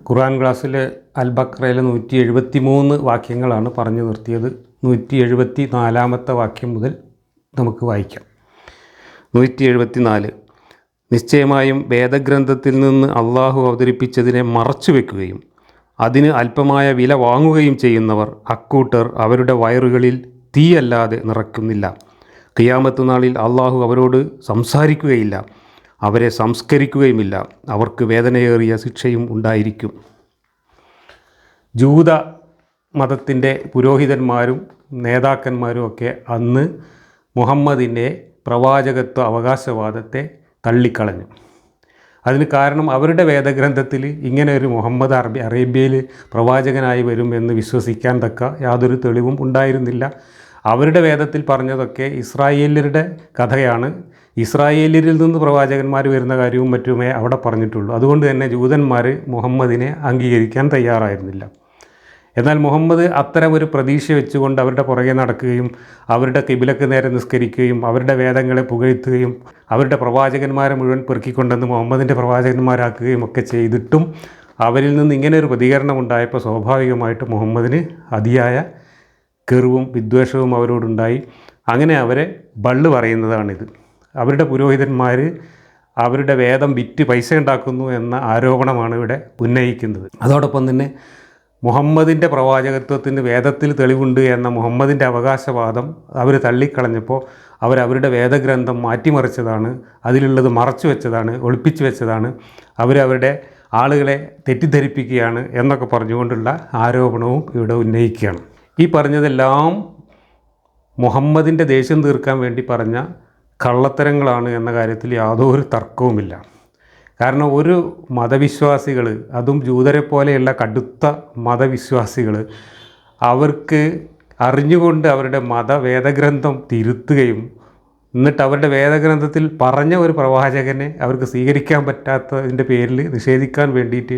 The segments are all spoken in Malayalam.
ഖുർആൻ ക്ലാസ്സിലെ അൽ ബക്രയിലെ നൂറ്റി എഴുപത്തി മൂന്ന് വാക്യങ്ങളാണ് പറഞ്ഞു നിർത്തിയത്. നൂറ്റി എഴുപത്തി നാലാമത്തെ വാക്യം മുതൽ നമുക്ക് വായിക്കാം. നൂറ്റി എഴുപത്തി നാല് നിശ്ചയമായും വേദഗ്രന്ഥത്തിൽ നിന്ന് അള്ളാഹു അവതരിപ്പിച്ചതിനെ മറച്ചു വെക്കുകയും അതിന് അല്പമായ വില വാങ്ങുകയും ചെയ്യുന്നവർ അക്കൂട്ടർ അവരുടെ വയറുകളിൽ തീയല്ലാതെ നിറയ്ക്കുന്നില്ല. കിയാമത്ത് നാളിൽ അള്ളാഹു അവരോട് സംസാരിക്കുകയില്ല. അവരെ സംസ്കരിക്കുകയുമില്ല. അവർക്ക് വേദനയേറിയ ശിക്ഷയും ഉണ്ടായിരിക്കും. ജൂത മതത്തിന്റെ പുരോഹിതന്മാരും നേതാക്കന്മാരും ഒക്കെ അന്ന് മുഹമ്മദിന്റെ പ്രവാചകത്വ അവകാശവാദത്തെ തള്ളിക്കളഞ്ഞു. അതിന് കാരണം അവരുടെ വേദഗ്രന്ഥത്തിൽ ഇങ്ങനെ ഒരു മുഹമ്മദ് അറബി അറേബ്യയിൽ പ്രവാചകനായി വരും എന്ന് വിശ്വസിക്കാൻ തക്ക യാതൊരു തെളിവും ഉണ്ടായിരുന്നില്ല. അവരുടെ വേദത്തിൽ പറഞ്ഞതൊക്കെ ഇസ്രായേലരുടെ കഥയാണ്. ഇസ്രായേലിൽ നിന്ന് പ്രവാചകന്മാർ വരുന്ന കാര്യവും മറ്റുമേ അവിടെ പറഞ്ഞിട്ടുള്ളൂ. അതുകൊണ്ട് തന്നെ ജൂതന്മാർ മുഹമ്മദിനെ അംഗീകരിക്കാൻ തയ്യാറായിരുന്നില്ല. എന്നാൽ മുഹമ്മദ് അത്തരം ഒരു പ്രതീക്ഷ വെച്ചുകൊണ്ട് അവരുടെ പുറകെ നടക്കുകയും അവരുടെ കിബിലക്ക് നേരെ നിസ്കരിക്കുകയും അവരുടെ വേദങ്ങളെ പുകഴ്ത്തുകയും അവരുടെ പ്രവാചകന്മാരെ മുഴുവൻ പെറുക്കിക്കൊണ്ടെന്ന് മുഹമ്മദിന്റെ പ്രവാചകന്മാരാക്കുകയും ഒക്കെ ചെയ്തിട്ടും അവരിൽ നിന്ന് ഇങ്ങനെ ഒരു പ്രതികരണം ഉണ്ടായപ്പോൾ സ്വാഭാവികമായിട്ട് മുഹമ്മദിന് അതിയായ കെറിവും വിദ്വേഷവും അവരോടുണ്ടായി. അങ്ങനെ അവരെ ബള്ളു പറയുന്നതാണിത്. അവരുടെ പുരോഹിതന്മാർ അവരുടെ വേദം വിറ്റ് പൈസ ഉണ്ടാക്കുന്നു എന്ന ആരോപണമാണ് ഇവിടെ ഉന്നയിക്കുന്നത്. അതോടൊപ്പം തന്നെ മുഹമ്മദിന്റെ പ്രവാചകത്വത്തിന് വേദത്തിൽ തെളിവുണ്ട് എന്ന മുഹമ്മദിന്റെ അവകാശവാദം അവർ തള്ളിക്കളഞ്ഞപ്പോൾ അവരവരുടെ വേദഗ്രന്ഥം മാറ്റിമറിച്ചതാണ് അതിലുള്ളത് മറച്ചു വെച്ചതാണ് ഒളിപ്പിച്ചു വെച്ചതാണ്. അവരവരുടെ ആളുകളെ തെറ്റിദ്ധരിപ്പിക്കുകയാണ് എന്നൊക്കെ പറഞ്ഞുകൊണ്ടുള്ള ആരോപണവും ഇവിടെ ഉന്നയിക്കുകയാണ്. ഈ പറഞ്ഞതെല്ലാം മുഹമ്മദിന്റെ ദേഷ്യം തീർക്കാൻ വേണ്ടി പറഞ്ഞ കള്ളത്തരങ്ങളാണ് എന്ന കാര്യത്തിൽ യാതൊരു തർക്കവുമില്ല. കാരണം ഒരു മതവിശ്വാസികൾ അതും ജൂതരെ പോലെയുള്ള കടുത്ത മതവിശ്വാസികൾ അവർക്ക് അറിഞ്ഞുകൊണ്ട് അവരുടെ മതവേദഗ്രന്ഥം തിരുത്തുകയും എന്നിട്ട് അവരുടെ വേദഗ്രന്ഥത്തിൽ പറഞ്ഞ ഒരു പ്രവാചകനെ അവർക്ക് സ്വീകരിക്കാൻ പറ്റാത്തതിന്റെ പേരിൽ നിഷേധിക്കാൻ വേണ്ടിയിട്ട്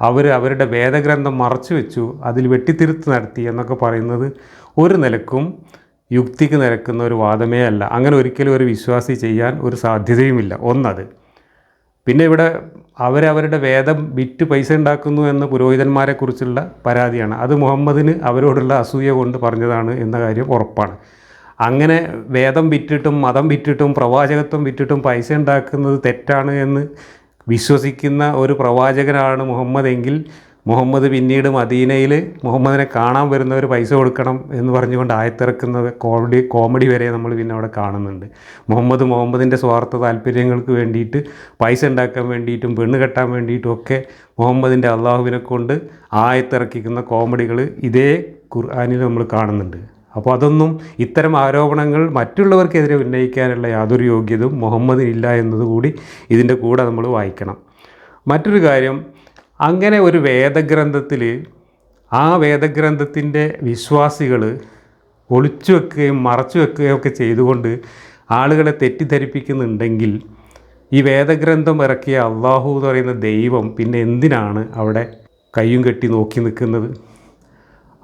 അവർ അവരുടെ വേദഗ്രന്ഥം മറച്ചു വെച്ചു അതിൽ വെട്ടിത്തിരുത്ത് നടത്തി എന്നൊക്കെ പറയുന്നത് ഒരു നിലക്കും യുക്തിക്ക് നിരക്കുന്ന ഒരു വാദമേ അല്ല. അങ്ങനെ ഒരിക്കലും ഒരു വിശ്വാസി ചെയ്യാൻ ഒരു സാധ്യതയുമില്ല. ഒന്നത്. പിന്നെ ഇവിടെ അവരവരുടെ വേദം വിറ്റ് പൈസ ഉണ്ടാക്കുന്നു എന്ന പുരോഹിതന്മാരെക്കുറിച്ചുള്ള പരാതിയാണ്. അത് മുഹമ്മദിന് അവരോടുള്ള അസൂയ കൊണ്ട് പറഞ്ഞതാണ് എന്ന കാര്യം ഉറപ്പാണ്. അങ്ങനെ വേദം വിറ്റിട്ടും മതം വിറ്റിട്ടും പ്രവാചകത്വം വിറ്റിട്ടും പൈസ ഉണ്ടാക്കുന്നത് തെറ്റാണ് എന്ന് വിശ്വസിക്കുന്ന ഒരു പ്രവാചകനാണ് മുഹമ്മദ് എങ്കിൽ മുഹമ്മദ് പിന്നീട് മദീനയിൽ മുഹമ്മദിനെ കാണാൻ വരുന്നവർ പൈസ കൊടുക്കണം എന്ന് പറഞ്ഞുകൊണ്ട് ആയത്തിറക്കുന്നത് കോമഡി കോമഡി വരെ നമ്മൾ പിന്നെ അവിടെ കാണുന്നുണ്ട്. മുഹമ്മദ് മുഹമ്മദിന്റെ സ്വാർത്ഥ താല്പര്യങ്ങൾക്ക് വേണ്ടിയിട്ട് പൈസ ഉണ്ടാക്കാൻ വേണ്ടിയിട്ടും പെണ്ണ് കെട്ടാൻ വേണ്ടിയിട്ടും ഒക്കെ മുഹമ്മദിന്റെ അള്ളാഹുവിനെ കൊണ്ട് ആയത്തിറക്കിക്കുന്ന കോമഡികൾ ഇതേ ഖുർആാനിൽ നമ്മൾ കാണുന്നുണ്ട്. അപ്പോൾ അതൊന്നും ഇത്തരം ആരോപണങ്ങൾ മറ്റുള്ളവർക്കെതിരെ ഉന്നയിക്കാനുള്ള യാതൊരു യോഗ്യതയും മുഹമ്മദിനില്ല എന്നതുകൂടി ഇതിന്റെ കൂടെ നമ്മൾ വായിക്കണം. മറ്റൊരു കാര്യം അങ്ങനെ ഒരു വേദഗ്രന്ഥത്തിൽ ആ വേദഗ്രന്ഥത്തിന്റെ വിശ്വാസികൾ ഒളിച്ചു വെക്കുകയും മറച്ചു വെക്കുകയും ഒക്കെ ചെയ്തുകൊണ്ട് ആളുകളെ തെറ്റിദ്ധരിപ്പിക്കുന്നുണ്ടെങ്കിൽ ഈ വേദഗ്രന്ഥം ഇറക്കിയ അള്ളാഹു എന്ന് പറയുന്ന ദൈവം പിന്നെ എന്തിനാണ് അവിടെ കയ്യും കെട്ടി നോക്കി നിൽക്കുന്നത്?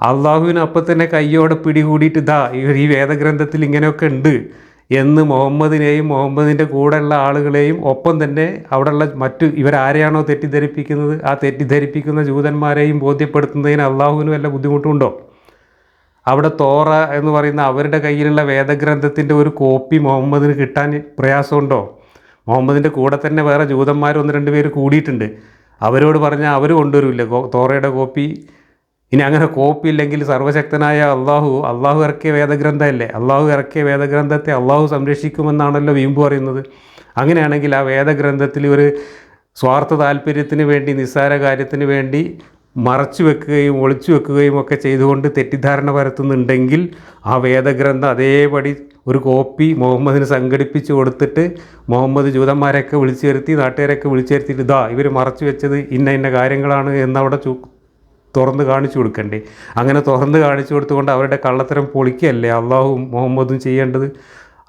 അള്ളാഹുവിന് അപ്പം തന്നെ കയ്യോടെ പിടികൂടിയിട്ട് ഇതാ ഈ വേദഗ്രന്ഥത്തിൽ ഇങ്ങനെയൊക്കെ ഉണ്ട്. എന്ന് മുഹമ്മദിനെയും മുഹമ്മദിന്റെ കൂടെയുള്ള ആളുകളെയും ഒപ്പം തന്നെ അവിടെയുള്ള മറ്റു ഇവരാരെയാണോ തെറ്റിദ്ധരിപ്പിക്കുന്നത്? ആ തെറ്റിദ്ധരിപ്പിക്കുന്ന ജൂതന്മാരെയും ബോധ്യപ്പെടുത്തുന്നതിന് അള്ളാഹുവിന് വല്ല ബുദ്ധിമുട്ടുണ്ടോ? അവിടെ തോറ എന്ന് പറയുന്ന അവരുടെ കയ്യിലുള്ള വേദഗ്രന്ഥത്തിന്റെ ഒരു കോപ്പി മുഹമ്മദിന് കിട്ടാൻ പ്രയാസമുണ്ടോ? മുഹമ്മദിന്റെ കൂടെ തന്നെ വേറെ ജൂതന്മാർ ഒന്ന് രണ്ട് പേര് കൂടിയിട്ടുണ്ട്. അവരോട് പറഞ്ഞാൽ അവർ കൊണ്ടുവരില്ല തോറയുടെ കോപ്പി ഇനി അങ്ങനെ കോപ്പി ഇല്ലെങ്കിൽ സർവശക്തനായ അള്ളാഹു അള്ളാഹു ഇറക്കിയ വേദഗ്രന്ഥമല്ലേ? അള്ളാഹു ഇറക്കിയ വേദഗ്രന്ഥത്തെ അള്ളാഹു സംരക്ഷിക്കുമെന്നാണല്ലോ വീമ്പ് പറയുന്നത്. അങ്ങനെയാണെങ്കിൽ ആ വേദഗ്രന്ഥത്തിൽ ഒരു സ്വാർത്ഥ താല്പര്യത്തിന് വേണ്ടി നിസ്സാര കാര്യത്തിന് വേണ്ടി മറച്ചു വെക്കുകയും ഒളിച്ചു വെക്കുകയും ഒക്കെ ചെയ്തുകൊണ്ട് തെറ്റിദ്ധാരണ പരത്തുന്നുണ്ടെങ്കിൽ ആ വേദഗ്രന്ഥം അതേപടി ഒരു കോപ്പി മുഹമ്മദിന് സംഘടിപ്പിച്ച് കൊടുത്തിട്ട് മുഹമ്മദ് ജൂതന്മാരെയൊക്കെ വിളിച്ചു വരുത്തി നാട്ടുകാരെയൊക്കെ വിളിച്ചു വരുത്തിയിട്ട് ഇതാ ഇവർ മറച്ചു വെച്ചത് ഇന്ന ഇന്ന കാര്യങ്ങളാണ് എന്നവിടെ ചു തുറന്ന് കാണിച്ചു കൊടുക്കണ്ടേ? അങ്ങനെ തുറന്ന് കാണിച്ചു കൊടുത്തുകൊണ്ട് അവരുടെ കള്ളത്തരം പൊളിക്കുകയല്ലേ അള്ളാഹു മുഹമ്മദും ചെയ്യേണ്ടത്?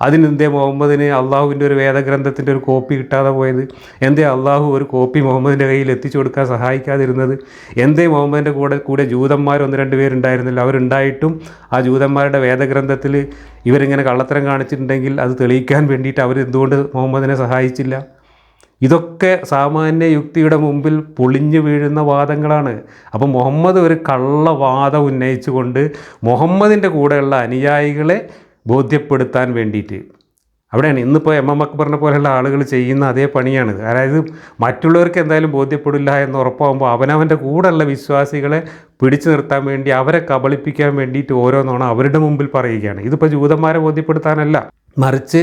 അതിനെന്തേ മുഹമ്മദിന് അള്ളാഹുവിന്റെ ഒരു വേദഗ്രന്ഥത്തിന്റെ ഒരു കോപ്പി കിട്ടാതെ പോയത്? എന്തേ അള്ളാഹു ഒരു കോപ്പി മുഹമ്മദിന്റെ കയ്യിൽ എത്തിച്ചു കൊടുക്കാൻ സഹായിക്കാതിരുന്നത്? എന്തേ മുഹമ്മദിന്റെ കൂടെ കൂടെ ജൂതന്മാർ ഒന്ന് രണ്ട് പേരുണ്ടായിരുന്നില്ല. അവരുണ്ടായിട്ടും ആ ജൂതന്മാരുടെ വേദഗ്രന്ഥത്തിൽ ഇവരിങ്ങനെ കള്ളത്തരം കാണിച്ചിട്ടുണ്ടെങ്കിൽ അത് തെളിയിക്കാൻ വേണ്ടിയിട്ട് അവരെന്തുകൊണ്ട് മുഹമ്മദിനെ സഹായിച്ചില്ല? ഇതൊക്കെ സാമാന്യ യുക്തിയുടെ മുമ്പിൽ പൊളിഞ്ഞു വീഴുന്ന വാദങ്ങളാണ്. അപ്പോൾ മുഹമ്മദ് ഒരു കള്ളവാദം ഉന്നയിച്ചുകൊണ്ട് മുഹമ്മദിന്റെ കൂടെയുള്ള അനുയായികളെ ബോധ്യപ്പെടുത്താൻ വേണ്ടിയിട്ട്. അവിടെയാണ് ഇന്നിപ്പോൾ എം എം അക്ബറിനെ പോലെയുള്ള ആളുകൾ ചെയ്യുന്ന അതേ പണിയാണ്. അതായത് മറ്റുള്ളവർക്ക് എന്തായാലും ബോധ്യപ്പെടില്ല എന്ന് ഉറപ്പാകുമ്പോൾ അവനവന്റെ കൂടെയുള്ള വിശ്വാസികളെ പിടിച്ചു നിർത്താൻ വേണ്ടി അവരെ കബളിപ്പിക്കാൻ വേണ്ടിയിട്ട് ഓരോന്നാണ് അവരുടെ മുമ്പിൽ പറയുകയാണ്. ഇതിപ്പോൾ ജൂതന്മാരെ ബോധ്യപ്പെടുത്താനല്ല. മറിച്ച്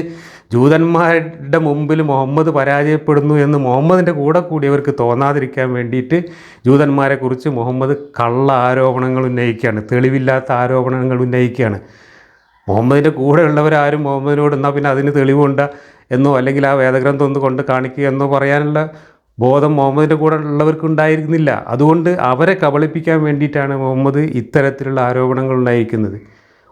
ജൂതന്മാരുടെ മുമ്പിൽ മുഹമ്മദ് പരാജയപ്പെടുന്നു എന്ന് മുഹമ്മദിന്റെ കൂടെ കൂടിയവർക്ക് തോന്നാതിരിക്കാൻ വേണ്ടിയിട്ട് ജൂതന്മാരെക്കുറിച്ച് മുഹമ്മദ് കള്ള ആരോപണങ്ങൾ ഉന്നയിക്കുകയാണ്. തെളിവില്ലാത്ത ആരോപണങ്ങൾ ഉന്നയിക്കുകയാണ്. മുഹമ്മദിന്റെ കൂടെ ഉള്ളവരാരും മുഹമ്മദിനോട് എന്നാൽ പിന്നെ അതിന് തെളിവുണ്ട് എന്നോ അല്ലെങ്കിൽ ആ വേദഗ്രന്ഥം ഒന്ന് കൊണ്ട് കാണിക്കുക എന്നോ പറയാനുള്ള ബോധം മുഹമ്മദിന്റെ കൂടെ ഉള്ളവർക്ക് ഉണ്ടായിരുന്നില്ല. അതുകൊണ്ട് അവരെ കബളിപ്പിക്കാൻ വേണ്ടിയിട്ടാണ് മുഹമ്മദ് ഇത്തരത്തിലുള്ള ആരോപണങ്ങൾ ഉണ്ടായിരിക്കുന്നത്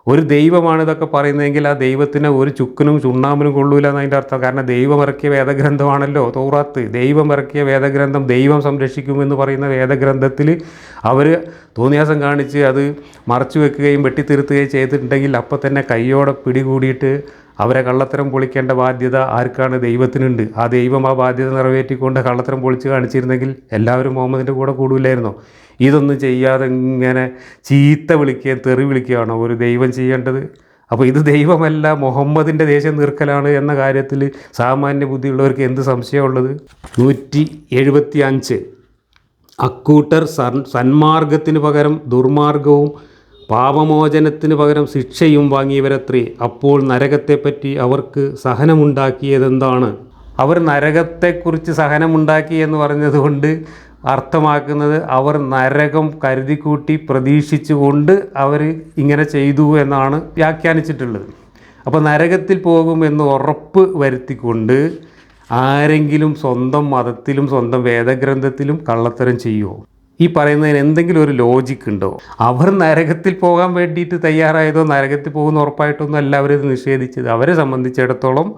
ഒരു ദൈവമാണ് ഇതൊക്കെ പറയുന്നതെങ്കിൽ ആ ദൈവത്തിന് ഒരു ചുക്കിനും ചുണ്ണാമ്പിനും കൊള്ളൂല എന്നതിന്റെ അർത്ഥം. കാരണം ദൈവം ഇറക്കിയ വേദഗ്രന്ഥമാണല്ലോ തോറാത്ത്. ദൈവം ഇറക്കിയ വേദഗ്രന്ഥം ദൈവം സംരക്ഷിക്കുമെന്ന് പറയുന്ന വേദഗ്രന്ഥത്തിൽ അവർ തോന്നിയാസം കാണിച്ച് അത് മറച്ചു വെക്കുകയും വെട്ടിത്തിരുത്തുകയും ചെയ്തിട്ടുണ്ടെങ്കിൽ അപ്പം തന്നെ കയ്യോടെ പിടികൂടിയിട്ട് അവരെ കള്ളത്തരം പൊളിക്കേണ്ട ബാധ്യത ആർക്കാണ്? ദൈവത്തിനുണ്ട്. ആ ദൈവം ആ ബാധ്യത നിറവേറ്റിക്കൊണ്ട് കള്ളത്തരം പൊളിച്ച് കാണിച്ചിരുന്നെങ്കിൽ എല്ലാവരും മുഹമ്മദിന്റെ കൂടെ കൂടില്ലായിരുന്നോ? ഇതൊന്നും ചെയ്യാതെ ഇങ്ങനെ ചീത്ത വിളിക്കുകയും തെറി വിളിക്കുകയാണോ ഒരു ദൈവം ചെയ്യേണ്ടത്? അപ്പോൾ ഇത് ദൈവമല്ല മുഹമ്മദിന്റെ ദേശം നീർക്കലാണ് എന്ന കാര്യത്തിൽ സാമാന്യ ബുദ്ധിയുള്ളവർക്ക് എന്ത് സംശയമുള്ളത്? നൂറ്റി എഴുപത്തി അഞ്ച് അക്കൂട്ടർ സൻ സന്മാർഗത്തിന് പകരം ദുർമാർഗവും പാപമോചനത്തിന് പകരം ശിക്ഷയും വാങ്ങിയവരത്രേ അപ്പോൾ നരകത്തെപ്പറ്റി അവർക്ക് സഹനമുണ്ടാക്കിയതെന്താണ്? അവർ നരകത്തെക്കുറിച്ച് സഹനമുണ്ടാക്കി എന്ന് പറഞ്ഞതുകൊണ്ട് അർത്ഥമാക്കുന്നത് അവർ നരകം കരുതിക്കൂട്ടി പ്രതീക്ഷിച്ചുകൊണ്ട് അവർ ഇങ്ങനെ ചെയ്തു എന്നാണ് വ്യാഖ്യാനിച്ചിട്ടുള്ളത്. അപ്പോൾ നരകത്തിൽ പോകും എന്ന് ഉറപ്പ് വരുത്തിക്കൊണ്ട് ആരെങ്കിലും സ്വന്തം മതത്തിലും സ്വന്തം വേദഗ്രന്ഥത്തിലും കള്ളത്തരം ചെയ്യുമോ ഈ പറയുന്നതിന് എന്തെങ്കിലും ഒരു ലോജിക് ഉണ്ടോ? അവർ നരകത്തിൽ പോകാൻ വേണ്ടിയിട്ട് തയ്യാറായതോ നരകത്തിൽ പോകുന്ന ഉറപ്പായിട്ടൊന്നും അല്ല അവരിത് നിഷേധിച്ചത്. അവരെ സംബന്ധിച്ചിടത്തോളം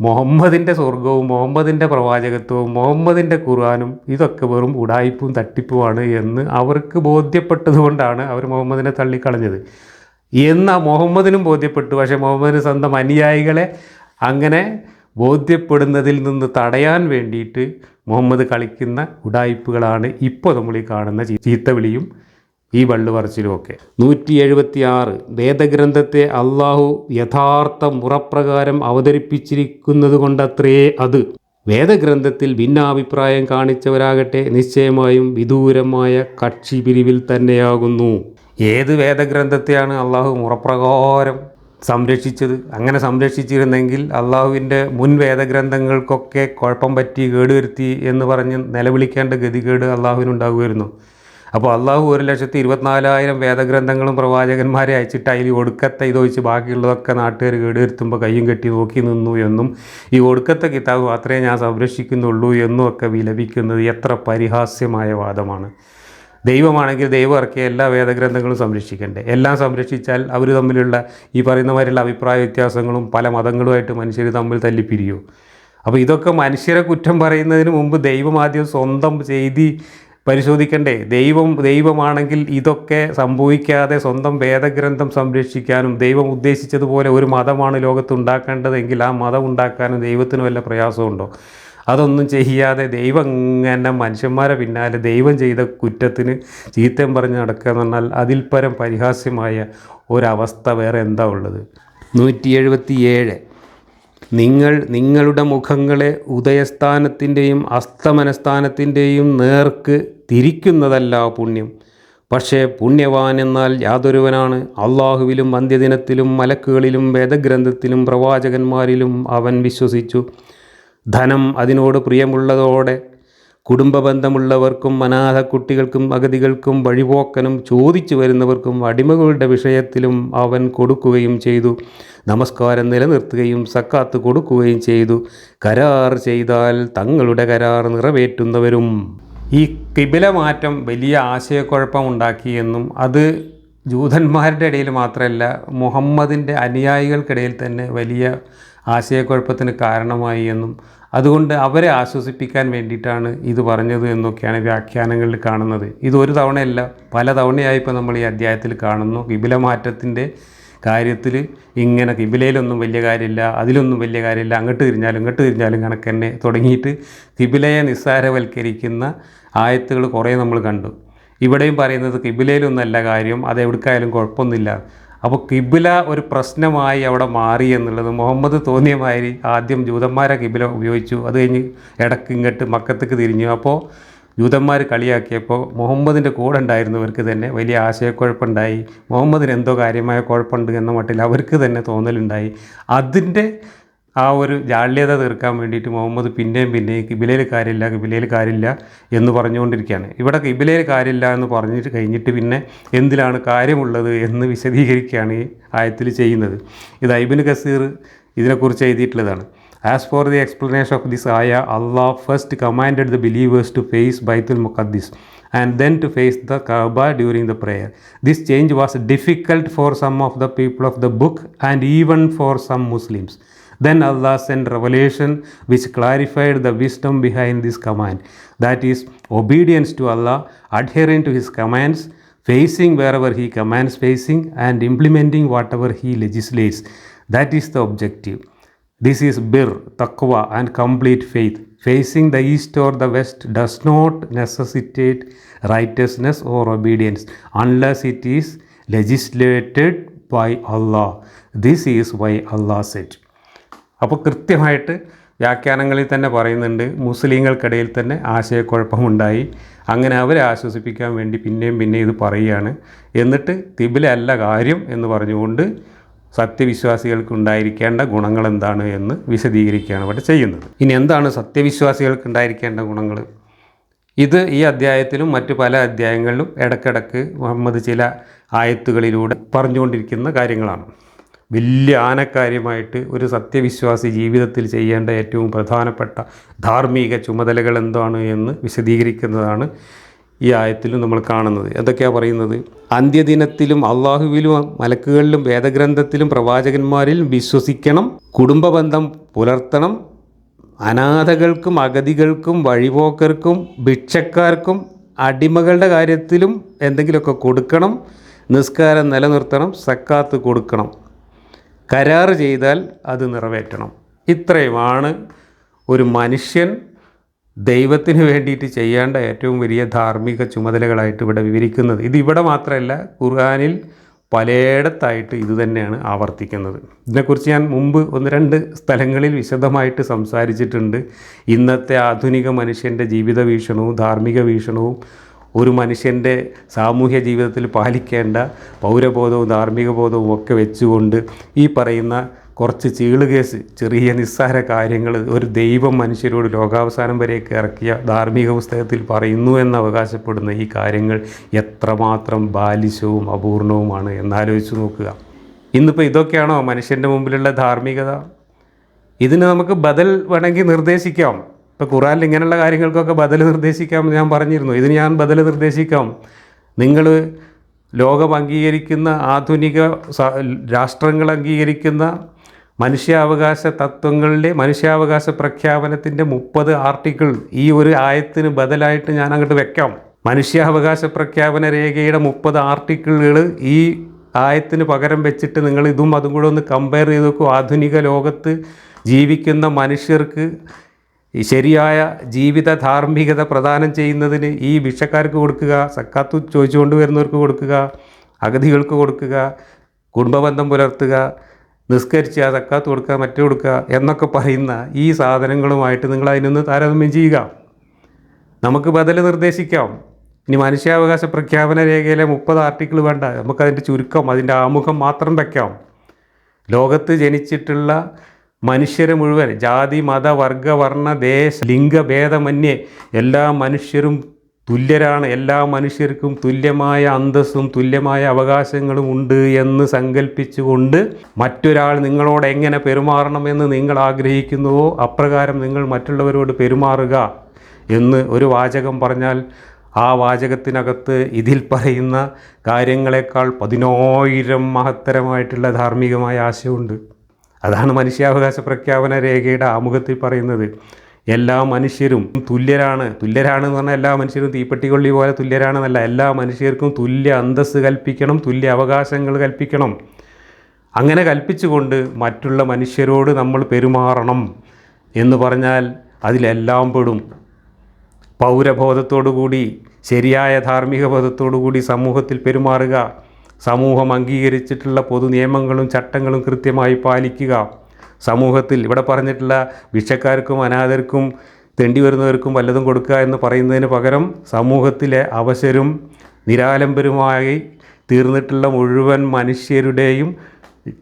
മുഹമ്മദിന്റെ സ്വർഗവും മുഹമ്മദിന്റെ പ്രവാചകത്വവും മുഹമ്മദിന്റെ ഖുർആാനും ഇതൊക്കെ വെറും ഉടായ്പും തട്ടിപ്പുമാണ് എന്ന് അവർക്ക് ബോധ്യപ്പെട്ടതുകൊണ്ടാണ് അവർ മുഹമ്മദിനെ തള്ളിക്കളഞ്ഞത്. എന്ന് മുഹമ്മദിനും ബോധ്യപ്പെട്ടു. പക്ഷേ മുഹമ്മദിന് സ്വന്തം അനുയായികളെ അങ്ങനെ ബോധ്യപ്പെടുന്നതിൽ നിന്ന് തടയാൻ വേണ്ടിയിട്ട് മുഹമ്മദ് കളിക്കുന്ന ഉടായ്പകളാണ് ഇപ്പോൾ നമ്മൾ ഈ കാണുന്ന ചീത്തവിളിയും ഈ വള്ളു പറച്ചിലുമൊക്കെ നൂറ്റി എഴുപത്തി ആറ് വേദഗ്രന്ഥത്തെ അള്ളാഹു യഥാർത്ഥ മുറപ്രകാരം അവതരിപ്പിച്ചിരിക്കുന്നത് കൊണ്ടത്രേ അത്. വേദഗ്രന്ഥത്തിൽ ഭിന്നാഭിപ്രായം കാണിച്ചവരാകട്ടെ നിശ്ചയമായും വിദൂരമായ കക്ഷി പിരിവിൽ തന്നെയാകുന്നു. ഏത് വേദഗ്രന്ഥത്തെയാണ് അള്ളാഹു മുറപ്രകാരം സംരക്ഷിച്ചത്? അങ്ങനെ സംരക്ഷിച്ചിരുന്നെങ്കിൽ അള്ളാഹുവിന്റെ മുൻ വേദഗ്രന്ഥങ്ങൾക്കൊക്കെ കുഴപ്പം പറ്റി കേടുവരുത്തി എന്ന് പറഞ്ഞ് നിലവിളിക്കേണ്ട ഗതികേട് അള്ളാഹുവിനുണ്ടാകുമായിരുന്നു. അപ്പോൾ അള്ളാഹു ഒരു ലക്ഷത്തി ഇരുപത്തിനാലായിരം വേദഗ്രന്ഥങ്ങളും പ്രവാചകന്മാരെ അയച്ചിട്ട് അതിൽ ഒടുക്കത്തെ ഇത് ഒഴിച്ച് ബാക്കിയുള്ളതൊക്കെ നാട്ടുകാർ കേടുവരുത്തുമ്പോൾ കയ്യും കെട്ടി നോക്കി നിന്നു എന്നും ഈ ഒടുക്കത്തെ കിതാബ് മാത്രമേ ഞാൻ സംരക്ഷിക്കുന്നുള്ളൂ എന്നും ഒക്കെ വിലപിക്കുന്നത് എത്ര പരിഹാസ്യമായ വാദമാണ്. ദൈവമാണെങ്കിൽ ദൈവം ഇറക്കിയ എല്ലാ വേദഗ്രന്ഥങ്ങളും സംരക്ഷിക്കണ്ടേ? എല്ലാം സംരക്ഷിച്ചാൽ അവർ തമ്മിലുള്ള ഈ പറയുന്ന മാതിരിയുള്ള അഭിപ്രായ വ്യത്യാസങ്ങളും പല മതങ്ങളുമായിട്ട് മനുഷ്യർ തമ്മിൽ തല്ലിപ്പിരിയോ. അപ്പോൾ ഇതൊക്കെ മനുഷ്യരെ കുറ്റം പറയുന്നതിന് മുമ്പ് ദൈവം ആദ്യം സ്വന്തം ചെയ്തി പരിശോധിക്കണ്ടേ? ദൈവം ദൈവമാണെങ്കിൽ ഇതൊക്കെ സംഭവിക്കാതെ സ്വന്തം വേദഗ്രന്ഥം സംരക്ഷിക്കാനും ദൈവം ഉദ്ദേശിച്ചതുപോലെ ഒരു മതമാണ് ലോകത്ത് ഉണ്ടാക്കേണ്ടതെങ്കിൽ ആ മതം ഉണ്ടാക്കാനും ദൈവത്തിന് വല്ല പ്രയാസമുണ്ടോ? അതൊന്നും ചെയ്യാതെ ദൈവം ഇങ്ങനെ മനുഷ്യന്മാരെ പിന്നാലെ ദൈവം ചെയ്ത കുറ്റത്തിന് ചീത്തം പറഞ്ഞ് നടക്കുക എന്ന് പറഞ്ഞാൽ അതിൽ പരം പരിഹാസ്യമായ ഒരവസ്ഥ വേറെ എന്താ ഉള്ളത്? നൂറ്റി എഴുപത്തി ഏഴ് നിങ്ങൾ നിങ്ങളുടെ മുഖങ്ങളെ ഉദയസ്ഥാനത്തിന്റെയും അസ്തമനസ്ഥാനത്തിന്റെയും നേർക്ക് തിരിക്കുന്നതല്ല പുണ്യം. പക്ഷേ പുണ്യവാൻ എന്നാൽ യാതൊരുവനാണ്. അള്ളാഹുവിലും അന്ത്യദിനത്തിലും മലക്കുകളിലും വേദഗ്രന്ഥത്തിലും പ്രവാചകന്മാരിലും അവൻ വിശ്വസിച്ചു. ധനം അതിനോട് പ്രിയമുള്ളതോടെ കുടുംബബന്ധമുള്ളവർക്കും അനാഥ കുട്ടികൾക്കും അഗതികൾക്കും വഴിപോക്കനും ചോദിച്ചു വരുന്നവർക്കും അടിമകളുടെ വിഷയത്തിലും അവൻ കൊടുക്കുകയും ചെയ്തു. നമസ്കാരം നിലനിർത്തുകയും സക്കാത്ത് കൊടുക്കുകയും ചെയ്തു. കരാർ ചെയ്താൽ തങ്ങളുടെ കരാർ നിറവേറ്റുന്നവരും ഈ കിബില മാറ്റം വലിയ ആശയക്കുഴപ്പമുണ്ടാക്കി എന്നും അത് ജൂതന്മാരുടെ ഇടയിൽ മാത്രമല്ല മുഹമ്മദിന്റെ അനുയായികൾക്കിടയിൽ തന്നെ വലിയ ആശയക്കുഴപ്പത്തിന് കാരണമായി എന്നും അതുകൊണ്ട് അവരെ ആശ്വസിപ്പിക്കാൻ വേണ്ടിയിട്ടാണ് ഇത് പറഞ്ഞത് എന്നൊക്കെയാണ് വ്യാഖ്യാനങ്ങളിൽ കാണുന്നത്. ഇത് ഒരു തവണയല്ല പല തവണയായി ഇപ്പോൾ നമ്മൾ ഈ അധ്യായത്തിൽ കാണുന്നു. കിബില മാറ്റത്തിന്റെ കാര്യത്തിൽ ഇങ്ങനെ കിബിലയിലൊന്നും വലിയ കാര്യമില്ല അതിലൊന്നും വലിയ കാര്യമില്ല അങ്ങോട്ട് തിരിഞ്ഞാലും ഇങ്ങോട്ട് തിരിഞ്ഞാലും കണക്ക് തന്നെ തുടങ്ങിയിട്ട് കിബിലയെ നിസ്സാരവൽക്കരിക്കുന്ന ആയത്തുകൾ കുറേ നമ്മൾ കണ്ടു. ഇവിടെയും പറയുന്നത് കിബിലയിലൊന്നല്ല കാര്യം അത് എവിടേക്കായാലും കുഴപ്പമൊന്നുമില്ല. അപ്പോൾ കിബില ഒരു പ്രശ്നമായി അവിടെ മാറി എന്നുള്ളത് മുഹമ്മദ് തോന്നിയ മാതിരി ആദ്യം ജൂതന്മാരെ കിബില ഉപയോഗിച്ചു. അത് കഴിഞ്ഞ് ഇടയ്ക്ക് ഇങ്ങോട്ട് മക്കത്തേക്ക് തിരിഞ്ഞു. അപ്പോൾ ജൂതന്മാർ കളിയാക്കിയപ്പോൾ മുഹമ്മദിന്റെ കൂടെ ഉണ്ടായിരുന്നവർക്ക് തന്നെ വലിയ ആശയക്കുഴപ്പമുണ്ടായി. മുഹമ്മദിന് എന്തോ കാര്യമായ കുഴപ്പമുണ്ട് എന്ന മട്ടിൽ അവർക്ക് തന്നെ തോന്നലുണ്ടായി. അതിന്റെ ആ ഒരു ജാള്യത തീർക്കാൻ വേണ്ടിയിട്ട് മുഹമ്മദ് പിന്നെയും പിന്നെയും കിബിലയിൽ കാര്യമില്ല കിബിലയിൽ കാര്യമില്ല എന്ന് പറഞ്ഞുകൊണ്ടിരിക്കുകയാണ്. ഇവിടെ കിബിലയിൽ കാര്യമില്ല എന്ന് പറഞ്ഞിട്ട് കഴിഞ്ഞിട്ട് പിന്നെ എന്തിലാണ് കാര്യമുള്ളത് എന്ന് വിശദീകരിക്കുകയാണ് ഈ ആയത്തിൽ ചെയ്യുന്നത്. ഇത് ഐബിൻ കസീർ ഇതിനെക്കുറിച്ച് എഴുതിയിട്ടുള്ളതാണ്. As for the explanation of this ayah, Allah first commanded the believers to face Baitul Muqaddis and then to face the Kaaba during the prayer. This change was difficult for some of the people of the book and even for some Muslims. Then Allah sent revelation which clarified the wisdom behind this command. That is, obedience to Allah, adhering to His commands, facing wherever He commands facing, and implementing whatever He legislates. That is the objective. This is bir, taqwa, and complete faith. Facing the east or the west does not necessitate righteousness or obedience unless it is legislated by Allah. This is why Allah said. അപ്പോൾ കൃത്യമായിട്ട് വ്യാഖ്യാനങ്ങളിൽ തന്നെ പറയുന്നുണ്ട് മുസ്ലിങ്ങൾക്കിടയിൽ തന്നെ ആശയക്കുഴപ്പമുണ്ടായി അങ്ങനെ അവരെ ആശ്വസിപ്പിക്കാൻ വേണ്ടി പിന്നെയും പിന്നെയും ഇത് പറയുകയാണ് എന്നിട്ട് തിബില അല്ല കാര്യം എന്ന് പറഞ്ഞുകൊണ്ട് സത്യവിശ്വാസികൾക്ക് ഉണ്ടായിരിക്കേണ്ട ഗുണങ്ങൾ എന്താണ് എന്ന് വിശദീകരിക്കുകയാണ് ഇവിടെ ചെയ്യുന്നത്. ഇനി എന്താണ് സത്യവിശ്വാസികൾക്ക് ഉണ്ടായിരിക്കേണ്ട ഗുണങ്ങൾ ഇത് ഈ അധ്യായത്തിലും മറ്റു പല അധ്യായങ്ങളിലും ഇടക്കിടക്ക് മുഹമ്മദ് ചില ആയത്തുകളിലൂടെ പറഞ്ഞുകൊണ്ടിരിക്കുന്ന കാര്യങ്ങളാണ്. വലിയ ആനക്കാര്യമായിട്ട് ഒരു സത്യവിശ്വാസി ജീവിതത്തിൽ ചെയ്യേണ്ട ഏറ്റവും പ്രധാനപ്പെട്ട ധാർമ്മിക ചുമതലകൾ എന്താണ് എന്ന് വിശദീകരിക്കുന്നതാണ് ഈ ആയത്തിലും നമ്മൾ കാണുന്നത്. എന്തൊക്കെയാണ് പറയുന്നത്? അന്ത്യദിനത്തിലും അള്ളാഹുവിലും മലക്കുകളിലും വേദഗ്രന്ഥത്തിലും പ്രവാചകന്മാരിൽ വിശ്വസിക്കണം കുടുംബബന്ധം പുലർത്തണം അനാഥകൾക്കും അഗതികൾക്കും വഴിപോക്കർക്കും ഭിക്ഷക്കാർക്കും അടിമകളുടെ കാര്യത്തിലും എന്തെങ്കിലുമൊക്കെ കൊടുക്കണം നിസ്കാരം നിലനിർത്തണം സക്കാത്ത് കൊടുക്കണം. കരാറ് ചെയ്താൽ അത് നിറവേറ്റണം. ഇത്രയുമാണ് ഒരു മനുഷ്യൻ ദൈവത്തിന് വേണ്ടിയിട്ട് ചെയ്യേണ്ട ഏറ്റവും വലിയ ധാർമ്മിക ചുമതലകളായിട്ട് ഇവിടെ വിവരിക്കുന്നത്. ഇത് ഇവിടെ മാത്രമല്ല ഖുർആാനിൽ പലയിടത്തായിട്ട് ഇതുതന്നെയാണ് ആവർത്തിക്കുന്നത്. ഇതിനെക്കുറിച്ച് ഞാൻ മുമ്പ് ഒന്ന് രണ്ട് സ്ഥലങ്ങളിൽ വിശദമായിട്ട് സംസാരിച്ചിട്ടുണ്ട്. ഇന്നത്തെ ആധുനിക മനുഷ്യന്റെ ജീവിത വീക്ഷണവും ധാർമ്മിക വീക്ഷണവും ഒരു മനുഷ്യന്റെ സാമൂഹ്യ ജീവിതത്തിൽ പാലിക്കേണ്ട പൗരബോധവും ധാർമ്മിക ബോധവും ഒക്കെ വെച്ചുകൊണ്ട് ഈ പറയുന്ന കുറച്ച് ചീളുകേസ് ചെറിയ നിസ്സാര കാര്യങ്ങൾ ഒരു ദൈവം മനുഷ്യരോട് ലോകാവസാനം വരെയൊക്കെ ഇറക്കിയ ധാർമ്മിക പുസ്തകത്തിൽ പറയുന്നു എന്ന് അവകാശപ്പെടുന്ന ഈ കാര്യങ്ങൾ എത്രമാത്രം ബാലിശവും അപൂർണവുമാണ് എന്നാലോചിച്ച് നോക്കുക. ഇന്നിപ്പോൾ ഇതൊക്കെയാണോ മനുഷ്യന്റെ മുമ്പിലുള്ള ധാർമ്മികത? ഇതിന് നമുക്ക് ബദൽ വേണമെങ്കിൽ നിർദ്ദേശിക്കാം. ഇപ്പോൾ ഖുറാനിൽ ഇങ്ങനെയുള്ള കാര്യങ്ങൾക്കൊക്കെ ബദൽ നിർദ്ദേശിക്കാം എന്ന് ഞാൻ പറഞ്ഞിരുന്നു. ഇതിന് ഞാൻ ബദൽ നിർദ്ദേശിക്കാം. നിങ്ങൾ ലോകം അംഗീകരിക്കുന്ന ആധുനിക രാഷ്ട്രങ്ങൾ അംഗീകരിക്കുന്ന മനുഷ്യാവകാശ തത്വങ്ങളുടെ മനുഷ്യാവകാശ പ്രഖ്യാപനത്തിന്റെ മുപ്പത് ആർട്ടിക്കിൾ ഈ ഒരു ആയത്തിന് ബദലായിട്ട് ഞാൻ അങ്ങോട്ട് വെക്കാം. മനുഷ്യാവകാശ പ്രഖ്യാപന രേഖയുടെ മുപ്പത് ആർട്ടിക്കിളുകൾ ഈ ആയത്തിന് പകരം വെച്ചിട്ട് നിങ്ങൾ ഇതും അതും കൂടെ ഒന്ന് കമ്പയർ ചെയ്ത് നോക്കൂ. ആധുനിക ലോകത്ത് ജീവിക്കുന്ന മനുഷ്യർക്ക് ശരിയായ ജീവിത ധാർമ്മികത പ്രദാനം ചെയ്യുന്നതിന് ഈ ഭിക്ഷക്കാർക്ക് കൊടുക്കുക സക്കാത്തു ചോദിച്ചുകൊണ്ട് വരുന്നവർക്ക് കൊടുക്കുക അഗതികൾക്ക് കൊടുക്കുക കുടുംബബന്ധം പുലർത്തുക നിസ്കരിച്ച് തക്കാത്ത് കൊടുക്കുക മറ്റു കൊടുക്കുക എന്നൊക്കെ പറയുന്ന ഈ സാധനങ്ങളുമായിട്ട് നിങ്ങൾ അതിനൊന്ന് താരതമ്യം ചെയ്യുക. നമുക്ക് ബദൽ നിർദ്ദേശിക്കാം. ഇനി മനുഷ്യാവകാശ പ്രഖ്യാപന രേഖയിലെ മുപ്പത് ആർട്ടിക്കിൾ വേണ്ട. നമുക്കതിന്റെ ചുരുക്കം അതിന്റെ ആമുഖം മാത്രം വയ്ക്കാം ലോകത്ത് ജനിച്ചിട്ടുള്ള മനുഷ്യരെ മുഴുവൻ ജാതി മത വർഗ വർണ ദേശ ലിംഗഭേദമന്യേ എല്ലാ മനുഷ്യരും തുല്യരാണ് എല്ലാ മനുഷ്യർക്കും തുല്യമായ അന്തസ്സും തുല്യമായ അവകാശങ്ങളും ഉണ്ട് എന്ന് സങ്കല്പിച്ചുകൊണ്ട് മറ്റൊരാൾ നിങ്ങളോട് എങ്ങനെ പെരുമാറണമെന്ന് നിങ്ങൾ ആഗ്രഹിക്കുന്നുവോ അപ്രകാരം നിങ്ങൾ മറ്റുള്ളവരോട് പെരുമാറുക എന്ന് ഒരു വാചകം പറഞ്ഞാൽ ആ വാചകത്തിനകത്ത് ഇതിൽ പറയുന്ന കാര്യങ്ങളെക്കാൾ പതിനായിരം മഹത്തരമായിട്ടുള്ള ധാർമ്മികമായ ആശയമുണ്ട്. അതാണ് മനുഷ്യാവകാശ പ്രഖ്യാപന രേഖയുടെ ആമുഖത്തിൽ പറയുന്നത്. എല്ലാ മനുഷ്യരും തുല്യരാണ്. തുല്യരാണ് എന്ന് പറഞ്ഞാൽ എല്ലാ മനുഷ്യരും തീപ്പെട്ടിക്കൊള്ളി പോലെ തുല്യരാണെന്നല്ല. എല്ലാ മനുഷ്യർക്കും തുല്യ അന്തസ്സ് കൽപ്പിക്കണം തുല്യ അവകാശങ്ങൾ കൽപ്പിക്കണം. അങ്ങനെ കൽപ്പിച്ചുകൊണ്ട് മറ്റുള്ള മനുഷ്യരോട് നമ്മൾ പെരുമാറണം എന്ന് പറഞ്ഞാൽ അതിലെല്ലാം പെടും. പൗരബോധത്തോടുകൂടി ശരിയായ ധാർമ്മിക ബോധത്തോടുകൂടി സമൂഹത്തിൽ പെരുമാറുക സമൂഹം അംഗീകരിച്ചിട്ടുള്ള പൊതു നിയമങ്ങളും ചട്ടങ്ങളും കൃത്യമായി പാലിക്കുക. സമൂഹത്തിൽ ഇവിടെ പറഞ്ഞിട്ടുള്ള ഭിക്ഷക്കാർക്കും അനാഥർക്കും തെണ്ടി വരുന്നവർക്കും വല്ലതും കൊടുക്കുക എന്ന് പറയുന്നതിന് പകരം സമൂഹത്തിലെ അവശരും നിരാലംബരുമായി തീർന്നിട്ടുള്ള മുഴുവൻ മനുഷ്യരുടെയും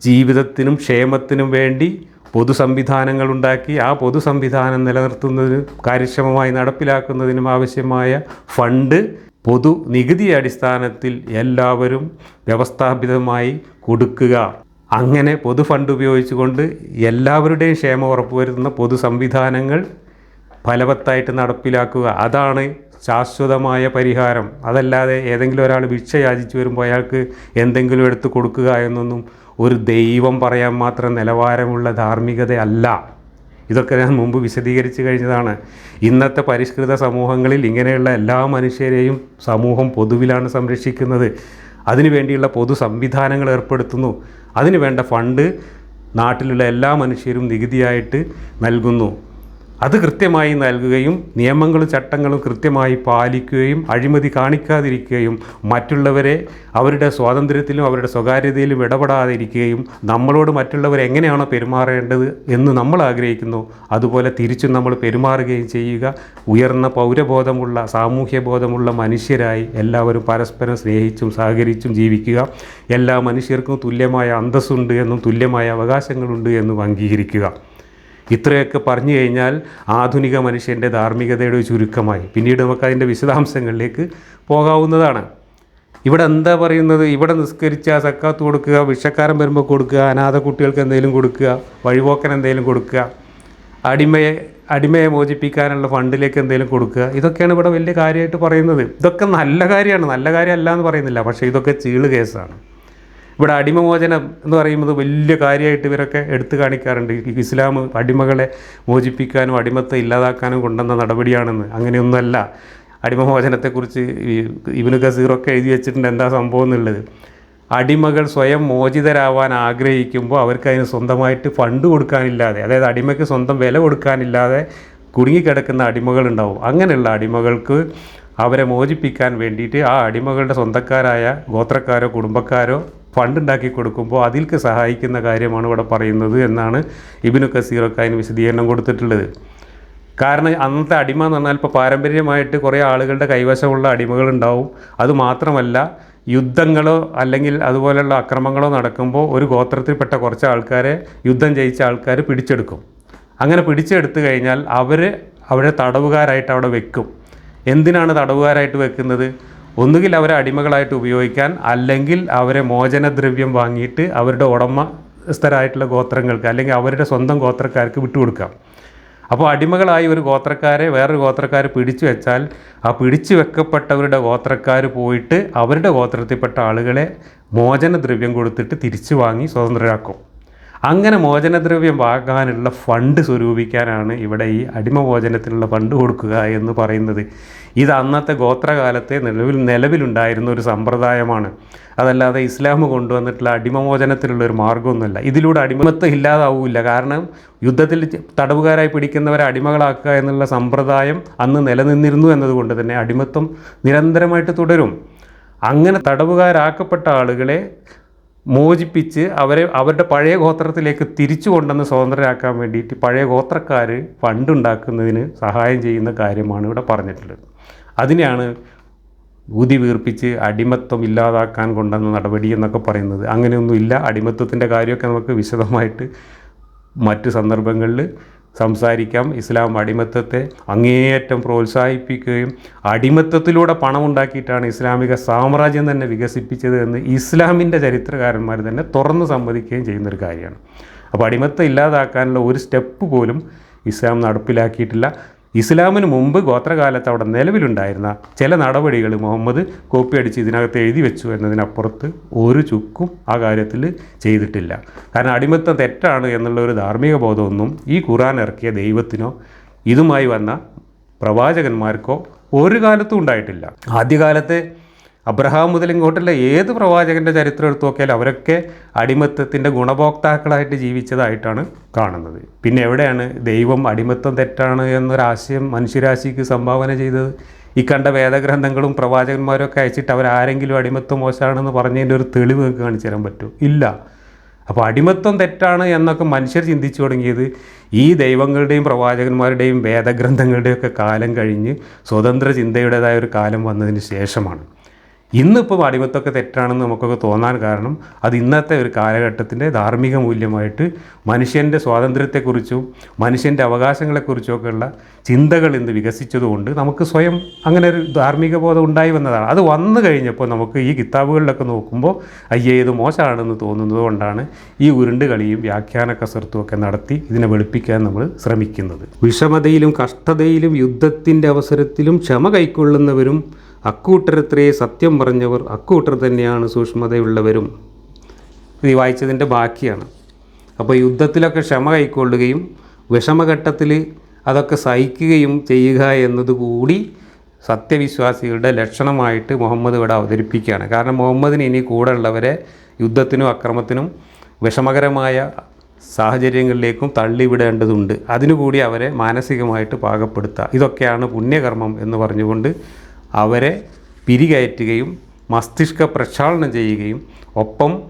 ജീവിതത്തിനും ക്ഷേമത്തിനും വേണ്ടി പൊതു സംവിധാനങ്ങൾ ഉണ്ടാക്കി ആ പൊതു സംവിധാനം നിലനിർത്തുന്നതിനും കാര്യക്ഷമമായി നടപ്പിലാക്കുന്നതിനും ആവശ്യമായ ഫണ്ട് പൊതു നികുതി അടിസ്ഥാനത്തിൽ എല്ലാവരും വ്യവസ്ഥാപിതമായി കൊടുക്കുക. അങ്ങനെ പൊതു ഫണ്ട് ഉപയോഗിച്ചുകൊണ്ട് എല്ലാവരുടെയും ക്ഷേമം ഉറപ്പുവരുത്തുന്ന പൊതു സംവിധാനങ്ങൾ ഫലവത്തായിട്ട് നടപ്പിലാക്കുക. അതാണ് ശാശ്വതമായ പരിഹാരം. അതല്ലാതെ ഏതെങ്കിലും ഒരാൾ ഭിക്ഷ യാചിച്ചു വരുമ്പോൾ അയാൾക്ക് എന്തെങ്കിലും എടുത്ത് കൊടുക്കുക എന്നൊന്നും ഒരു ദൈവം പറയാൻ മാത്രം നിലവാരമുള്ള ധാർമ്മികത അല്ല ഇതൊക്കെ ഞാൻ മുമ്പ് വിശദീകരിച്ച് കഴിഞ്ഞതാണ്. ഇന്നത്തെ പരിഷ്കൃത സമൂഹങ്ങളിൽ ഇങ്ങനെയുള്ള എല്ലാ മനുഷ്യരെയും സമൂഹം പൊതുവിലാണ് സംരക്ഷിക്കുന്നത്. അതിനുവേണ്ടിയുള്ള പൊതു സംവിധാനങ്ങൾ ഏർപ്പെടുത്തുന്നു. അതിനു വേണ്ട ഫണ്ട് നാട്ടിലുള്ള എല്ലാ മനുഷ്യരും നികുതിയായിട്ട് നൽകുന്നു. അത് കൃത്യമായി നൽകുകയും നിയമങ്ങളും ചട്ടങ്ങളും കൃത്യമായി പാലിക്കുകയും അഴിമതി കാണിക്കാതിരിക്കുകയും മറ്റുള്ളവരെ അവരുടെ സ്വാതന്ത്ര്യത്തിലും അവരുടെ സ്വകാര്യതയിലും ഇടപെടാതിരിക്കുകയും നമ്മളോട് മറ്റുള്ളവർ എങ്ങനെയാണോ പെരുമാറേണ്ടത് എന്ന് നമ്മൾ ആഗ്രഹിക്കുന്നു. അതുപോലെ തിരിച്ചും നമ്മൾ പെരുമാറുകയും ചെയ്യുക. ഉയർന്ന പൗരബോധമുള്ള സാമൂഹ്യ ബോധമുള്ള മനുഷ്യരായി എല്ലാവരും പരസ്പരം സ്നേഹിച്ചും സഹകരിച്ചും ജീവിക്കുക. എല്ലാ മനുഷ്യർക്കും തുല്യമായ അന്തസ്സുണ്ട് എന്നും തുല്യമായ അവകാശങ്ങളുണ്ട് എന്നും അംഗീകരിക്കുക. ഇത്രയൊക്കെ പറഞ്ഞു കഴിഞ്ഞാൽ ആധുനിക മനുഷ്യന്റെ ധാർമ്മികതയുടെ ഒരു ചുരുക്കമായി. പിന്നീട് നമുക്ക് അതിന്റെ വിശദാംശങ്ങളിലേക്ക് പോകാവുന്നതാണ്. ഇവിടെ എന്താ പറയുന്നത്? ഇവിടെ നിസ്കരിച്ച സക്കാത്ത് കൊടുക്കുക വിഷക്കാരൻ വരുമ്പോൾ കൊടുക്കുക അനാഥ കുട്ടികൾക്ക് എന്തെങ്കിലും കൊടുക്കുക വഴിപോക്കൻ എന്തെങ്കിലും കൊടുക്കുക അടിമയെ അടിമയെ മോചിപ്പിക്കാനുള്ള ഫണ്ടിലേക്ക് എന്തെങ്കിലും കൊടുക്കുക ഇതൊക്കെയാണ് ഇവിടെ വലിയ കാര്യമായിട്ട് പറയുന്നത്. ഇതൊക്കെ നല്ല കാര്യമാണ്. നല്ല കാര്യമല്ല എന്ന് പറയുന്നില്ല. പക്ഷേ ഇതൊക്കെ ചീൾ കേസാണ്. ഇവിടെ അടിമമോചനം എന്ന് പറയുന്നത് വലിയ കാര്യമായിട്ട് ഇവരൊക്കെ എടുത്തു കാണിക്കാറുണ്ട്. ഇസ്ലാം അടിമകളെ മോചിപ്പിക്കാനും അടിമത്തെ ഇല്ലാതാക്കാനും കൊണ്ടുവന്ന നടപടിയാണെന്ന്. അങ്ങനെയൊന്നുമല്ല. അടിമമോചനത്തെക്കുറിച്ച് ഇവന് ഗസീറൊക്കെ എഴുതി വെച്ചിട്ടുണ്ട് എന്താ സംഭവം എന്നുള്ളത്. അടിമകൾ സ്വയം മോചിതരാവാൻ ആഗ്രഹിക്കുമ്പോൾ അവർക്ക് അതിന് സ്വന്തമായിട്ട് ഫണ്ട് കൊടുക്കാനില്ലാതെ അതായത് അടിമയ്ക്ക് സ്വന്തം വില കൊടുക്കാനില്ലാതെ കുടുങ്ങിക്കിടക്കുന്ന അടിമകളുണ്ടാവും. അങ്ങനെയുള്ള അടിമകൾക്ക് അവരെ മോചിപ്പിക്കാൻ വേണ്ടിയിട്ട് ആ അടിമകളുടെ സ്വന്തക്കാരായ ഗോത്രക്കാരോ കുടുംബക്കാരോ ഫണ്ട് ഉണ്ടാക്കി കൊടുക്കുമ്പോൾ അതിൽക്ക് സഹായിക്കുന്ന കാര്യമാണ് ഇവിടെ പറയുന്നത് എന്നാണ് ഇബിനു കസീറൊക്കെ അതിന് വിശദീകരണം കൊടുത്തിട്ടുള്ളത്. കാരണം അന്നത്തെ അടിമ എന്ന് പറഞ്ഞാൽ ഇപ്പോൾ പാരമ്പര്യമായിട്ട് കുറേ ആളുകളുടെ കൈവശമുള്ള അടിമകളുണ്ടാവും. അതുമാത്രമല്ല യുദ്ധങ്ങളോ അല്ലെങ്കിൽ അതുപോലെയുള്ള അക്രമങ്ങളോ നടക്കുമ്പോൾ ഒരു ഗോത്രത്തിൽപ്പെട്ട കുറച്ച് ആൾക്കാരെ യുദ്ധം ജയിച്ച ആൾക്കാർ പിടിച്ചെടുക്കും. അങ്ങനെ പിടിച്ചെടുത്തു കഴിഞ്ഞാൽ അവർ അവരെ തടവുകാരായിട്ട് അവിടെ വെക്കും. എന്തിനാണ് തടവുകാരായിട്ട് വെക്കുന്നത്? ഒന്നുകിൽ അവരെ അടിമകളായിട്ട് ഉപയോഗിക്കാൻ അല്ലെങ്കിൽ അവരെ മോചനദ്രവ്യം വാങ്ങിയിട്ട് അവരുടെ ഉടമസ്ഥരായിട്ടുള്ള ഗോത്രങ്ങൾക്ക് അല്ലെങ്കിൽ അവരുടെ സ്വന്തം ഗോത്രക്കാർക്ക് വിട്ടുകൊടുക്കാം. അപ്പോൾ അടിമകളായി ഒരു ഗോത്രക്കാരെ വേറൊരു ഗോത്രക്കാർ പിടിച്ചു വെച്ചാൽ ആ പിടിച്ചു വെക്കപ്പെട്ടവരുടെ ഗോത്രക്കാർ പോയിട്ട് അവരുടെ ഗോത്രത്തിൽപ്പെട്ട ആളുകളെ മോചനദ്രവ്യം കൊടുത്തിട്ട് തിരിച്ചു വാങ്ങി സ്വതന്ത്രരാക്കും. അങ്ങനെ മോചനദ്രവ്യം വാങ്ങാനുള്ള ഫണ്ട് സ്വരൂപിക്കാനാണ് ഇവിടെ ഈ അടിമമോചനത്തിനുള്ള ഫണ്ട് കൊടുക്കുക എന്ന് പറയുന്നത്. ഇത് അന്നത്തെ ഗോത്രകാലത്തെ നിലവിൽ നിലവിലുണ്ടായിരുന്ന ഒരു സമ്പ്രദായമാണ്. അതല്ലാതെ ഇസ്ലാം കൊണ്ടുവന്നിട്ടുള്ള അടിമമോചനത്തിലുള്ള ഒരു മാർഗമൊന്നുമല്ല. ഇതിലൂടെ അടിമത്വം ഇല്ലാതാവില്ല. കാരണം യുദ്ധത്തിൽ തടവുകാരായി പിടിക്കുന്നവരെ അടിമകളാക്കുക എന്നുള്ള സമ്പ്രദായം അന്ന് നിലനിന്നിരുന്നു എന്നതുകൊണ്ട് തന്നെ അടിമത്വം നിരന്തരമായിട്ട് തുടരും. അങ്ങനെ തടവുകാരാക്കപ്പെട്ട ആളുകളെ മോചിപ്പിച്ച് അവരെ അവരുടെ പഴയ ഗോത്രത്തിലേക്ക് തിരിച്ചു കൊണ്ടുവന്ന് സ്വതന്ത്രരാക്കാൻ വേണ്ടിയിട്ട് പഴയ ഗോത്രക്കാർ ഫണ്ടുണ്ടാക്കുന്നതിന് സഹായം ചെയ്യുന്ന കാര്യമാണ് ഇവിടെ പറഞ്ഞിട്ടുള്ളത്. അതിനെയാണ് ഊതി വീർപ്പിച്ച് അടിമത്വം ഇല്ലാതാക്കാൻ കൊണ്ടുവന്ന നടപടി എന്നൊക്കെ പറയുന്നത്. അങ്ങനെയൊന്നുമില്ല. അടിമത്വത്തിന്റെ കാര്യമൊക്കെ നമുക്ക് വിശദമായിട്ട് മറ്റ് സന്ദർഭങ്ങളിൽ സംസാരിക്കാം. ഇസ്ലാം അടിമത്തത്തെ അങ്ങേയറ്റം പ്രോത്സാഹിപ്പിക്കുകയും അടിമത്തത്തിലൂടെ പണം ഉണ്ടാക്കിയിട്ടാണ് ഇസ്ലാമിക സാമ്രാജ്യം തന്നെ വികസിപ്പിച്ചത് എന്ന് ഇസ്ലാമിന്റെ ചരിത്രകാരന്മാർ തന്നെ തുറന്ന് സമ്മതിക്കുകയും ചെയ്യുന്നൊരു കാര്യമാണ്. അപ്പോൾ അടിമത്തം ഇല്ലാതാക്കാനുള്ള ഒരു സ്റ്റെപ്പ് പോലും ഇസ്ലാം നടപ്പിലാക്കിയിട്ടില്ല. ഇസ്ലാമിന് മുമ്പ് ഗോത്രകാലത്ത് അവിടെ നിലവിലുണ്ടായിരുന്ന ചില നടപടികൾ മുഹമ്മദ് കോപ്പി അടിച്ച് ഇതിനകത്ത് എഴുതി വെച്ചു എന്നതിനപ്പുറത്ത് ഒരു ചുക്കും ആ കാര്യത്തിൽ ചെയ്തിട്ടില്ല. കാരണം അടിമത്തം തെറ്റാണ് എന്നുള്ള ഒരു ധാർമ്മിക ബോധമൊന്നും ഈ ഖുറാൻ ഇറക്കിയ ദൈവത്തിനോ ഇതുമായി വന്ന പ്രവാചകന്മാർക്കോ ഒരു കാലത്തും ഉണ്ടായിട്ടില്ല. ആദ്യകാലത്തെ അബ്രഹാം മുതൽ ഇങ്ങോട്ടുള്ള ഏത് പ്രവാചകന്റെ ചരിത്രം എടുത്തു നോക്കിയാൽ അവരൊക്കെ അടിമത്തത്തിന്റെ ഗുണഭോക്താക്കളായിട്ട് ജീവിച്ചതായിട്ടാണ് കാണുന്നത്. പിന്നെ എവിടെയാണ് ദൈവം അടിമത്തം തെറ്റാണ് എന്നൊരാശയം മനുഷ്യരാശിക്ക് സംഭാവന ചെയ്തത്? ഈ കണ്ട വേദഗ്രന്ഥങ്ങളും പ്രവാചകന്മാരൊക്കെ അയച്ചിട്ട് അവരാരെങ്കിലും അടിമത്തം മോശമാണെന്ന് പറഞ്ഞതിന്റെ ഒരു തെളിവ് നിങ്ങൾക്ക് കാണിച്ചു തരാൻ പറ്റുമോ? ഇല്ല. അപ്പോൾ അടിമത്വം തെറ്റാണ് എന്നൊക്കെ മനുഷ്യർ ചിന്തിച്ചു തുടങ്ങിയത് ഈ ദൈവങ്ങളുടെയും പ്രവാചകന്മാരുടെയും വേദഗ്രന്ഥങ്ങളുടെയൊക്കെ കാലം കഴിഞ്ഞ് സ്വതന്ത്ര ചിന്തയുടേതായ ഒരു കാലം വന്നതിന് ശേഷമാണ്. ഇന്നിപ്പോൾ അടിമത്തമൊക്കെ തെറ്റാണെന്ന് നമുക്കൊക്കെ തോന്നാൻ കാരണം അത് ഇന്നത്തെ ഒരു കാലഘട്ടത്തിന്റെ ധാർമ്മിക മൂല്യമായിട്ട് മനുഷ്യന്റെ സ്വാതന്ത്ര്യത്തെക്കുറിച്ചും മനുഷ്യന്റെ അവകാശങ്ങളെക്കുറിച്ചും ഉള്ള ചിന്തകൾ ഇന്ന് വികസിച്ചതുകൊണ്ട് നമുക്ക് സ്വയം അങ്ങനെ ഒരു ധാർമ്മിക ബോധം ഉണ്ടായി വന്നതാണ്. അത് വന്നു കഴിഞ്ഞപ്പോൾ നമുക്ക് ഈ കിതാബുകളിലൊക്കെ നോക്കുമ്പോൾ അയ്യേ ഇത് മോശമാണെന്ന് തോന്നുന്നത് കൊണ്ടാണ് ഈ ഉരുണ്ട് കളിയും വ്യാഖ്യാന കസർത്തും ഒക്കെ നടത്തി ഇതിനെ വെളുപ്പിക്കാൻ നമ്മൾ ശ്രമിക്കുന്നത്. വിഷമതയിലും കഷ്ടതയിലും യുദ്ധത്തിന്റെ അവസരത്തിലും ക്ഷമ കൈക്കൊള്ളുന്നവരും അക്കൂട്ടരത്രേ സത്യം പറഞ്ഞവർ അക്കൂട്ടർ തന്നെയാണ് സൂക്ഷ്മതയുള്ളവരും. ഇത് വായിച്ചതിന്റെ ബാക്കിയാണ്. അപ്പോൾ യുദ്ധത്തിലൊക്കെ ക്ഷമ കൈക്കൊള്ളുകയും വിഷമഘട്ടത്തിൽ അതൊക്കെ സഹിക്കുകയും ചെയ്യുക എന്നതുകൂടി സത്യവിശ്വാസികളുടെ ലക്ഷണമായിട്ട് മുഹമ്മദ് ഇവിടെ അവതരിപ്പിക്കുകയാണ്. കാരണം മുഹമ്മദിന് ഇനി കൂടെ ഉള്ളവരെ യുദ്ധത്തിനും അക്രമത്തിനും വിഷമകരമായ സാഹചര്യങ്ങളിലേക്കും തള്ളിവിടേണ്ടതുണ്ട്. അതിനുകൂടി അവരെ മാനസികമായിട്ട് പാകപ്പെടുത്തുക ഇതൊക്കെയാണ് പുണ്യകർമ്മം എന്ന് പറഞ്ഞുകൊണ്ട് അവരെ പിരികയറ്റുകയും മസ്തിഷ്ക പ്രക്ഷാളനം ചെയ്യുകയും ഒപ്പം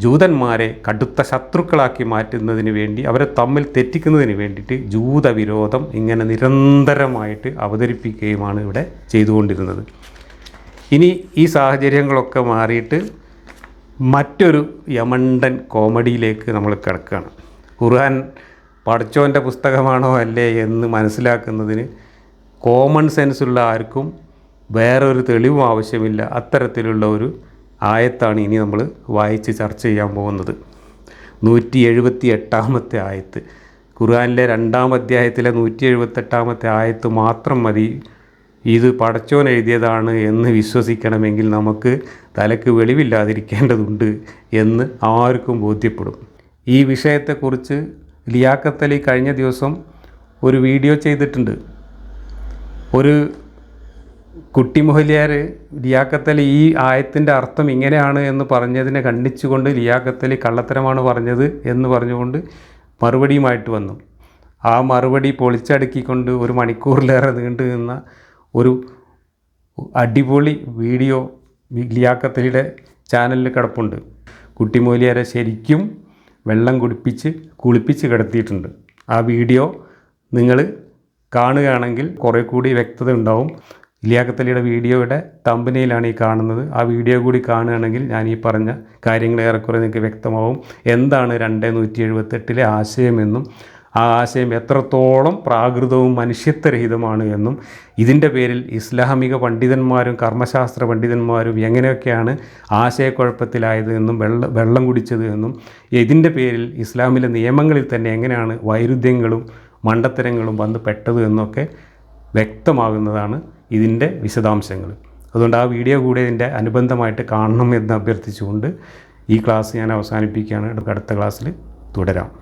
ജൂതന്മാരെ കടുത്ത ശത്രുക്കളാക്കി മാറ്റുന്നതിന് വേണ്ടി അവരെ തമ്മിൽ തെറ്റിക്കുന്നതിന് വേണ്ടിയിട്ട് ജൂതവിരോധം ഇങ്ങനെ നിരന്തരമായിട്ട് അവതരിപ്പിക്കുകയുമാണ് ഇവിടെ ചെയ്തുകൊണ്ടിരുന്നത്. ഇനി ഈ സാഹചര്യങ്ങളൊക്കെ മാറിയിട്ട് മറ്റൊരു യമണ്ടൻ കോമഡിയിലേക്ക് നമ്മൾ കിടക്കുകയാണ്. ഖുർആൻ പഠിച്ചോന്റെ പുസ്തകമാണോ അല്ലേ എന്ന് മനസ്സിലാക്കുന്നതിന് കോമൺ സെൻസുള്ള ആർക്കും വേറൊരു തെളിവും ആവശ്യമില്ല. അത്തരത്തിലുള്ള ഒരു ആയത്താണ് ഇനി നമ്മൾ വായിച്ച് ചർച്ച ചെയ്യാൻ പോകുന്നത്. നൂറ്റി എഴുപത്തി എട്ടാമത്തെ ആയത്ത്. ഖുർആാനിലെ രണ്ടാം അധ്യായത്തിലെ നൂറ്റി എഴുപത്തെട്ടാമത്തെ ആയത്ത് മാത്രം മതി. ഇത് പടച്ചോൻ എഴുതിയതാണ് എന്ന് വിശ്വസിക്കണമെങ്കിൽ നമുക്ക് തലക്ക് വെളിവില്ലാതിരിക്കേണ്ടതുണ്ട് എന്ന് ആർക്കും ബോധ്യപ്പെടും. ഈ വിഷയത്തെക്കുറിച്ച് ലിയാക്കത്തലി കഴിഞ്ഞ ദിവസം ഒരു വീഡിയോ ചെയ്തിട്ടുണ്ട്. ഒരു കുട്ടി മുഹലിയാർ ലിയാക്കത്തലി ഈ ആയത്തിന്റെ അർത്ഥം ഇങ്ങനെയാണ് എന്ന് പറഞ്ഞതിനെ ഖണ്ഡിച്ചുകൊണ്ട് ലിയാക്കത്തലി കള്ളത്തരമാണ് പറഞ്ഞത് എന്ന് പറഞ്ഞുകൊണ്ട് മറുപടിയുമായിട്ട് വന്നു. ആ മറുപടി പൊളിച്ചടുക്കിക്കൊണ്ട് ഒരു മണിക്കൂറിലേറെ നീണ്ടു നിന്ന ഒരു അടിപൊളി വീഡിയോ ലിയാക്കത്തലിയുടെ ചാനലിൽ കിടപ്പുണ്ട്. കുട്ടിമൂലിയാരെ ശരിക്കും വെള്ളം കുടിപ്പിച്ച് കുളിപ്പിച്ച് കിടത്തിയിട്ടുണ്ട്. ആ വീഡിയോ നിങ്ങൾ കാണുകയാണെങ്കിൽ കുറേ കൂടി വ്യക്തത ഉണ്ടാവും. ഇലിയാക്കത്തലിയുടെ വീഡിയോയുടെ തമ്പനയിലാണ് ഈ കാണുന്നത്. ആ വീഡിയോ കൂടി കാണുകയാണെങ്കിൽ ഞാൻ ഈ പറഞ്ഞ കാര്യങ്ങൾ ഏറെക്കുറെ നിങ്ങൾക്ക് വ്യക്തമാവും. എന്താണ് രണ്ട് നൂറ്റി എഴുപത്തെട്ടിലെ ആശയമെന്നും ആ ആശയം എത്രത്തോളം പ്രാകൃതവും മനുഷ്യത്വരഹിതമാണ് എന്നും ഇതിന്റെ പേരിൽ ഇസ്ലാമിക പണ്ഡിതന്മാരും കർമ്മശാസ്ത്ര പണ്ഡിതന്മാരും എങ്ങനെയൊക്കെയാണ് ആശയക്കുഴപ്പത്തിലായത് എന്നും വെള്ള വെള്ളം കുടിച്ചത് എന്നും ഇതിന്റെ പേരിൽ ഇസ്ലാമിലെ നിയമങ്ങളിൽ തന്നെ എങ്ങനെയാണ് വൈരുദ്ധ്യങ്ങളും മണ്ടത്തരങ്ങളും വന്ന് പെട്ടത് എന്നൊക്കെ വ്യക്തമാകുന്നതാണ് ഇതിന്റെ വിശദാംശങ്ങൾ. അതുകൊണ്ട് ആ വീഡിയോ കൂടെ ഇതിന്റെ അനുബന്ധമായിട്ട് കാണണം എന്ന് അഭ്യർത്ഥിച്ചുകൊണ്ട് ഈ ക്ലാസ് ഞാൻ അവസാനിപ്പിക്കുകയാണ്. അടുത്ത ക്ലാസ്സിൽ തുടരാം.